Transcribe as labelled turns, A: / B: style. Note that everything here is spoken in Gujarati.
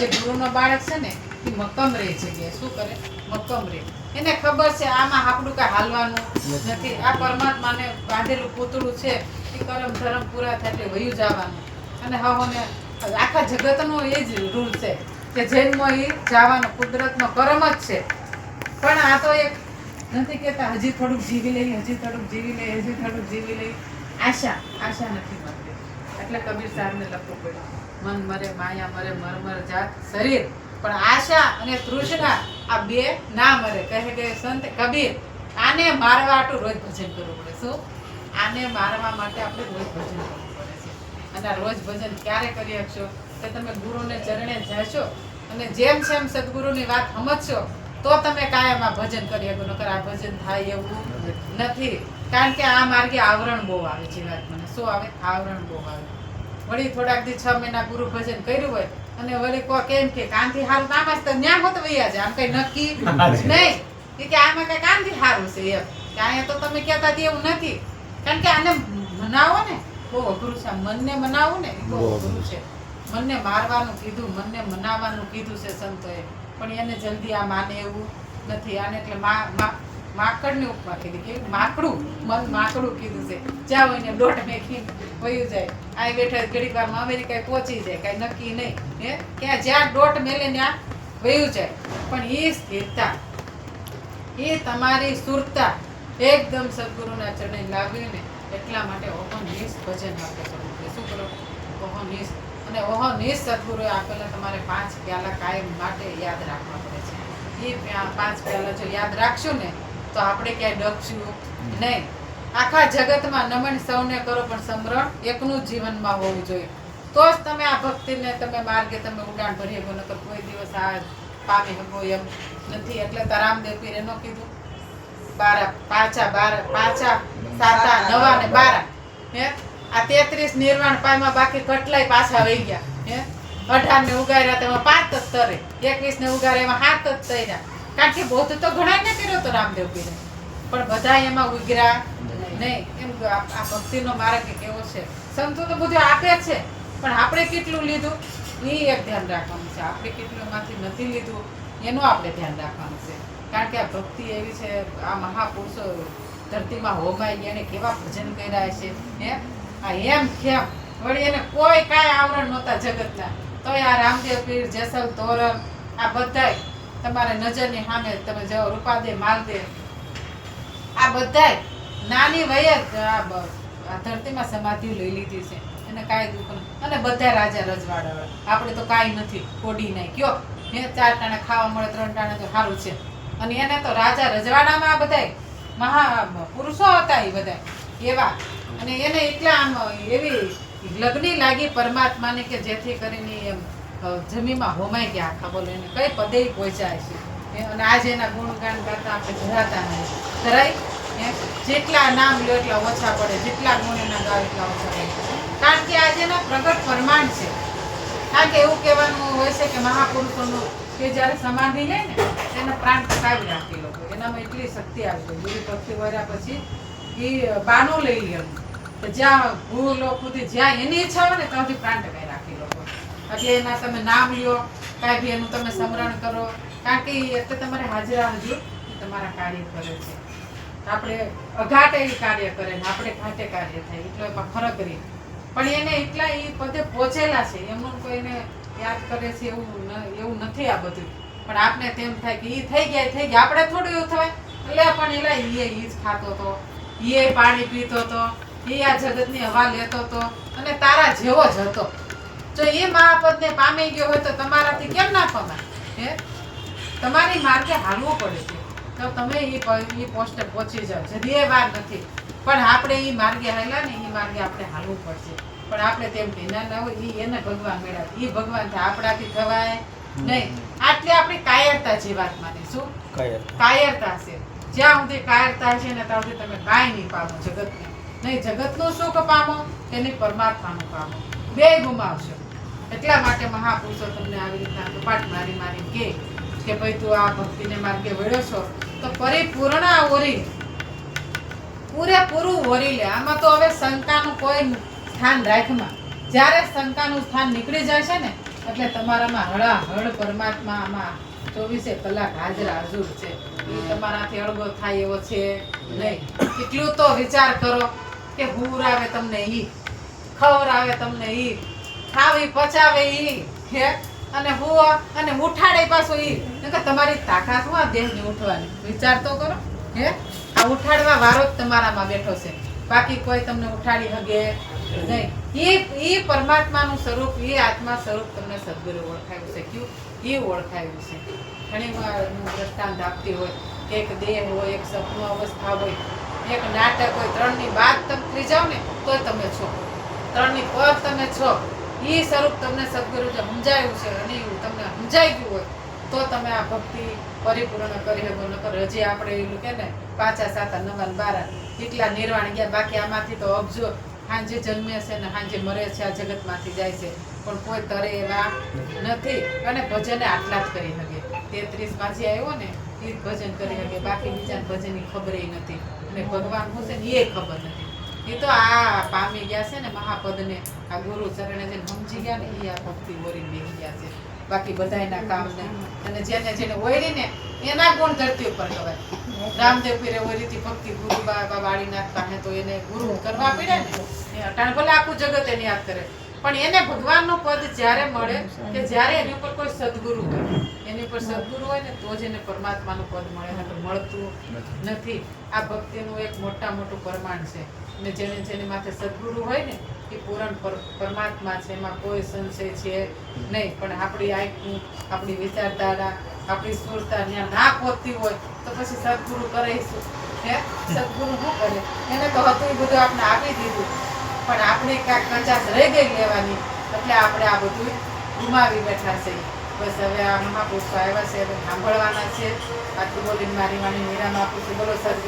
A: જે ગુરુનો બાળક છે ને, એ મક્કમ રહે જગ્યાએ શું કરે? મક્કમ રહે. એને ખબર છે આમાં આપણું કાંઈ હાલવાનું નથી. આ પરમાત્માને બાંધેલું પૂતળું છે, એ કરમ ધરમ પૂરા થાય એટલે વયું જવાનું. અને હવે આખા જગતનો એ જ રૂલ છે કે જન્મ એ જવાનો કુદરતનો કરમ જ છે. પણ આ તો એક નથી કહેતા, હજી થોડુંક જીવી લઈ, હજી થોડુંક જીવી લઈ, હજી થોડુંક જીવી લઈ. આશા આશા નથી મળતી એટલે કબીર સાહેબને લખવું પડ્યું. મન મરે, માયા મરે મર મર જાત શરીર. પણ આશા અને તૃષ્ણા આ બે ના મરે. કહે કે સંત કબીર, આને મારવા આટલું રોજ ભજન કરવું પડે. શું? આને મારવા માટે આપણે રોજ ભજન કરવું પડે છે. અને રોજ ભજન ક્યારે કરી શકશો કે તમે ગુરુને ચરણે જશો અને જેમ જેમ સદગુરુની વાત સમજશો, તો તમે કાયમ આ ભજન કરી શકો. નકર આ ભજન થાય એવું નથી. કારણ કે આ માર્ગે આવરણ બહુ આવે છે વાત મને. શું આવે? આવરણ બહુ આવે. વળી થોડાક દી છ મહિના ગુરુ ભજન કર્યું હોય અને વળી કો કેમ કે કાનથી હારું કામ જ તો ન્યા હોત વૈયા છે આમ કઈ નક્કી નહીં. કે આમાં કઈ કાનથી હારું છે એમ. કે અહીંયા તો તમે કહેતા હતા એવું નથી. કારણ કે આને મનાવો ને બહુ અઘરું છે. મનને મનાવું ને બહુ અઘરું છે. મનને મારવાનું કીધું મનને મનાવવાનું કીધું છે સંતોએ. પણ એને જલ્દી આ માને એવું નથી. આને એટલે મા માકડની ઉપમા કીધી કે માકડું, મન માકડું કીધું છે. જ્યાં હોય ને દોઢ મેખી વયું જાય. આ બેઠા ઘડીક વારમાં અમેરિકા પહોંચી જાય, કાંઈ નક્કી નહીં. હે? ત્યાં જ્યાં દોઢ મેલે ત્યાં વયું જાય. પણ એ સ્થિરતા, એ તમારી સુરતા એકદમ સદગુરુના ચરણે લાવ્યું એટલા માટે ઓહનિશ ભજન આપે પડે શું કરો? ઓહનિશ. અને ઓહનિશ સદગુરુએ આપેલા તમારે પાંચ પ્યાલા કાયમ માટે યાદ રાખવા પડે છે. એ પાંચ પ્યાલા જો યાદ રાખશો ને તો આપણે ક્યાંય ડગશું નહીં. આખા જગતમાં નમન સૌને કરો પણ સમરણ એકનું જીવનમાં હોવું જોઈએ. તો જ તમે આ ભક્તિને તમે માર્ગે તમે ઉડાણ ભરી શકો નકર કોઈ દિવસ આ પામી શકો એમ નથી. એટલે તો રામદેવ પીરે નો કીધું. બારા પાછા બાર પાછા સાતા નવા ને બારા. હે? આ તેત્રીસ નિર્વાણ પાયમાં બાકી કટલાય પાછા વહી ગયા. હે? અઢાર ને ઉગાર્યા તેમાં પાંચ જ તરે. એકવીસ ને ઉગાર્યા એમાં હાથ જ તર્યા. કારણ કે બૌદ્ધ તો ઘણા ને કર્યો તો રામદેવ પીરે. પણ બધા એમાં ઉગ્રા નહીં એમ આ ભક્તિનો માર્ગ કેવો છે. સંતો તો બધું આપે છે, પણ આપણે કેટલું લીધું? એ એક ધ્યાન રાખવાનું છે. આપણે કેટલું માંથી નથી લીધું, એનું આપણે ધ્યાન રાખવાનું છે. કારણ કે આ ભક્તિ એવી છે, આ મહાપુરુષો ધરતીમાં હોમાઈ એને કેવા ભજન કર્યા છે, હે? આ એમ કેમ? વળી એને કોઈ કાંઈ આવરણ નહોતા જગતના. તોય આ રામદેવ પીર, જેસલ તોરણ આ બધાય તમારે નજરની સામે તમે જાઓ રૂપાદે માલદે આ બધાય નાની વયે જ આ ધરતીમાં સમાધિ લઈ લીધી છે. એને કાંઈ દુઃખ અને બધા રાજા રજવાડા આપણે તો કાંઈ નથી કોડી નહીં. કયો? ને ચાર ટાણા ખાવા મળે, ત્રણ ટાણા તો સારું છે. અને એને તો રાજા રજવાડામાં આ બધાય મહા પુરુષો હતા એ બધા એવા. અને એને એટલા આમ એવી લગ્ની લાગી પરમાત્માને કે જેથી કરીને એમ અ, જમીનમાં હોમાઈ ગયા આખા બોલો એને કઈ પદે પહોંચાય છે. અને આજે એના ગુણગાન કરતા આપણે ધરાતા નહીં. ધરાય? જેટલા નામ લો એટલા ઓછા પડે જેટલા ગુણ એના ગાવ એટલા ઓછા પડે. કારણ કે આજે એના પ્રગટ પ્રમાણ છે. કારણ કે એવું કહેવાનું હોય છે કે મહાપુરુષોનું કે જ્યારે સમાધિ લે ને એના પ્રાણ ટકાવી રાખે લોકો. એનામાં એટલી શક્તિ આવી ગઈ. ગુરુ ભક્તિ વર્યા પછી એ બાનો લઈ લે એમ. કે જ્યાં ગુરુ લોકો જ્યાં એની ઈચ્છા હોય ને ત્યાંથી પ્રાણ લોકો એટલે એના તમે નામ લ્યો, કાંઈ બી એનું તમે સ્મરણ કરો. કારણ કે એટલે તમારે હાજરા હજુ તમારા કાર્ય કરે છે. આપણે અઘાટે કાર્ય કરે ને આપણે ઘાટે કાર્ય થાય, એટલો એમાં ફરક રહે. પણ એને એટલા એ પદે પહોંચેલા છે, એમનું કોઈને યાદ કરે છે એવું એવું નથી આ બધું. પણ આપને તેમ થાય કે એ થઈ ગયા થઈ ગયા. આપણે થોડું એવું થાય. એટલે પણ એલા એ ઈ જ ખાતો તો એ પાણી પીતો તો એ આ જગતની હવા લેતો તો અને તારા જેવો જ હતો. જો એ મહાપદને પામી ગયો હોય તો તમારાથી કેમ ના પમાય? હે? તમારી માર્ગે હાલવું પડે છે. તો તમે એ પોસ્ટે પહોંચી જાઓ. જરીએ વાર નથી. પણ આપણે એ માર્ગે હાલ્યા ને એ માર્ગે આપણે હાલવું પડશે. પણ આપણે તેમ કે ના ના હોય એ એને ભગવાન મેળવે. એ ભગવાન આપણાથી થવાય નહીં. આટલી આપણી કાયરતા જીવાત્માની શું? કાયરતા. છે. જ્યાં સુધી કાયરતા છે ને ત્યાં સુધી તમે કાંઈ નહીં પામો જગતને. નહીં જગતનું સુખ પામો કે નહીં પરમાત્માનું પામો. બે ગુમાવશો. એટલા માટે મહાપુરુષો તમને આવી રીતના કપાટ મારી મારી કે કે ભાઈ તું આ ભક્તિને માર્ગે વળ્યો છો, તો પરિપૂર્ણ ઓરી, પૂરેપૂરું ઓરી લે. આમાં તો હવે શંકાનું કોઈ સ્થાન રાખમાં જ્યારે શંકાનું સ્થાન નીકળી જાય છે ને, એટલે તમારામાં હળાહળ પરમાત્મા આમાં ચોવીસે કલાક હાજર હાજર છે. એ તમારાથી અળગો થાય એવો છે નહીં. એટલું તો વિચાર કરો કે હુરાવે તમને ઈ ખવરાવે તમને ઈ ખાવી, પચાવે ઈ, હે? અને હું અને ઉઠાડે પાછું ઈ. કે તમારી તાકાત હું આ દેહની ઉઠવાની? વિચાર તો કરો, હે? આ ઉઠાડવા વારો જ તમારામાં બેઠો છે. બાકી કોઈ તમને ઉઠાડી હગે નહીં. એ એ પરમાત્માનું સ્વરૂપ એ આત્મા સ્વરૂપ તમને સદગુરુ ઓળખાયું છે. કયું? એ ઓળખાયું છે. ઘણી વાર દ્રષ્ટાંત આપતી હોય એક દેહ હોય, એક સપનું અવસ્થા હોય, એક નાટક હોય, ત્રણની બાદ તમે થઈ જાઓ ને તો તમે છો. ત્રણની પર તમે છો. ઈ સ્વરૂપ તમને સદગુરુ જે સમજાયું છે અને એવું તમને સમજાઈ ગયું હોય, તો તમે આ ભક્તિ પરિપૂર્ણ કરી શકો. નકર હજી આપણે એવું કે ને પાછા સાતા નવા બારા એટલા નિર્વાણ ગયા. બાકી આમાંથી તો અબજો સાંજે જન્મે છે ને સાંજે મરે છે, આ જગતમાંથી જાય છે. પણ કોઈ તરે એવા નથી. અને ભજને આટલા જ કરી શકે તેત્રીસમાં જે આવ્યો ને એ ભજન કરી શકે બાકી બીજા ભજનની ખબર નથી. અને ભગવાન હું છે ને એ ખબર નથી. તો આ પામી ગયા છે ને મહાપદને. આ ગુરુ ચરણે જેને સમજી ગયા ને એ આ ભક્તિ ઓરીને બેસી ગયા છે. બાકી બધાયના કામને. અને જેને જેને ઓયરીને એના ગુણ ધરતી ઉપર કહેવાય. રામદેવ પીરે ઓરીથી ભક્તિ ગુરુ બાબા વાળીનાથ પાસે તો એને ગુરુ કરવા પડે ને અટાણ ભલે આખું જગત એને યાદ કરે. પણ એને ભગવાનનું પદ જ્યારે મળે કે જ્યારે એની ઉપર કોઈ સદગુરુ હોય. એની ઉપર સદગુરુ હોય ને, તો જ એને પરમાત્માનું પદ મળે. મળતું નથી. આ ભક્તિનું એક મોટા મોટું પ્રમાણ છે. અને જેને જેની માથે સદગુરુ હોય ને, એ પૂરણ પરમાત્મા છે, એમાં કોઈ સંશય છે નહીં. પણ આપણી આંખનું, આપણી વિચારધારા, આપણી સુરતા ત્યાં ના પહોંચતી હોય, તો પછી સદગુરુ કરે શું? હે? સદગુરુ શું કરે? એને તો હતું એ બધું આપણે આપી દીધું. પણ આપણે કાંઈક કચાશ રહી ગઈ લેવાની, એટલે આપણે આ બધું ગુમાવી બેઠા છે. બસ હવે આ મહાપુરુષો આવ્યા છે સાંભળવાના છે. આટલું બોલીને મારી માની વિરામ આપું છું. બોલો સદગુરુ.